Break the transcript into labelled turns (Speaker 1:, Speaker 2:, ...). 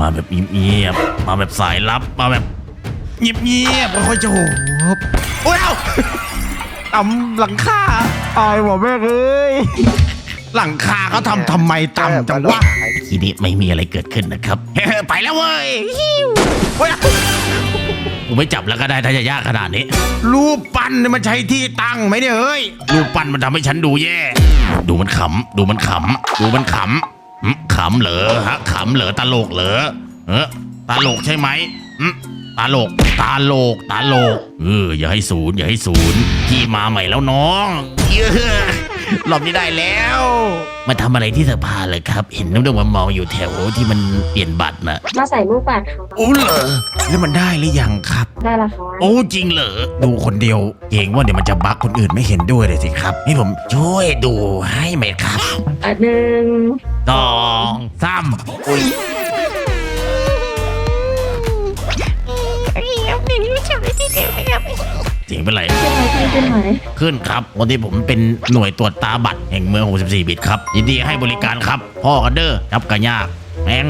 Speaker 1: มาแบบเงียบๆมาแบบสายลับ มาแบบเงียบๆค่อยๆจะโหบโอ้ยเอ้าต่ำหลังคา
Speaker 2: ตายว่ะแม่เอ้ย
Speaker 1: หลังคาเขาทำทำไมต่ำจังวะทีนี้ไม่มีอะไรเกิดขึ้นนะครับ ไปแล้วเว้ยฮิวโอ้ยกูไม่จับแล้วก็ได้ถ้าจะยากขนาดนี้ รูปปั้นเนี่ยมันใช้ที่ตั้งไหมเนี่ยเฮ้ยรูปปั้นมันทำให้ฉันดูแย่ ดูมันขำดูมันขำดูมันขำหึ ขำเหรอฮะขำเหรอตลกเหรอเออตลกใช่ไหมหึตลกตาโลกตาโลกเอออย่าให้ศูนย์อย่าให้ศูนย์พี่มาใหม่แล้วน้องเยอะรอบนี้ได้แล้ว มาทำอะไรที่สภาเลยครับ เห็นน้ำดงมามองอยู่แถวที่มันเปลี่ยนบัตรนะ
Speaker 3: มาใส่ลูกบัตรค่ะ
Speaker 1: โอ้เหรอแล้วมันได้หรือยังครับ
Speaker 3: ได้ละค่ะ
Speaker 1: โอ้จริงเหรอดูคนเดียวเกรงว่าเดี๋ยวมันจะบักคนอื่นไม่เห็นด้วยเลยสิครับให้ผมช่วยดูให้ไหมครับ
Speaker 3: อะหนึ่ง
Speaker 1: สองสามอุ้ยเสียงเป็นไร
Speaker 3: ขึ้นไหมขึ้นขึ้นไหม
Speaker 1: ขึ้นครับวันนี้ผมเป็นหน่วยตรวจตาบัตรแห่งเมือง 64 บิตครับ ยินดีให้บริการครับ พ่อกันเด้อจับกันยากแมง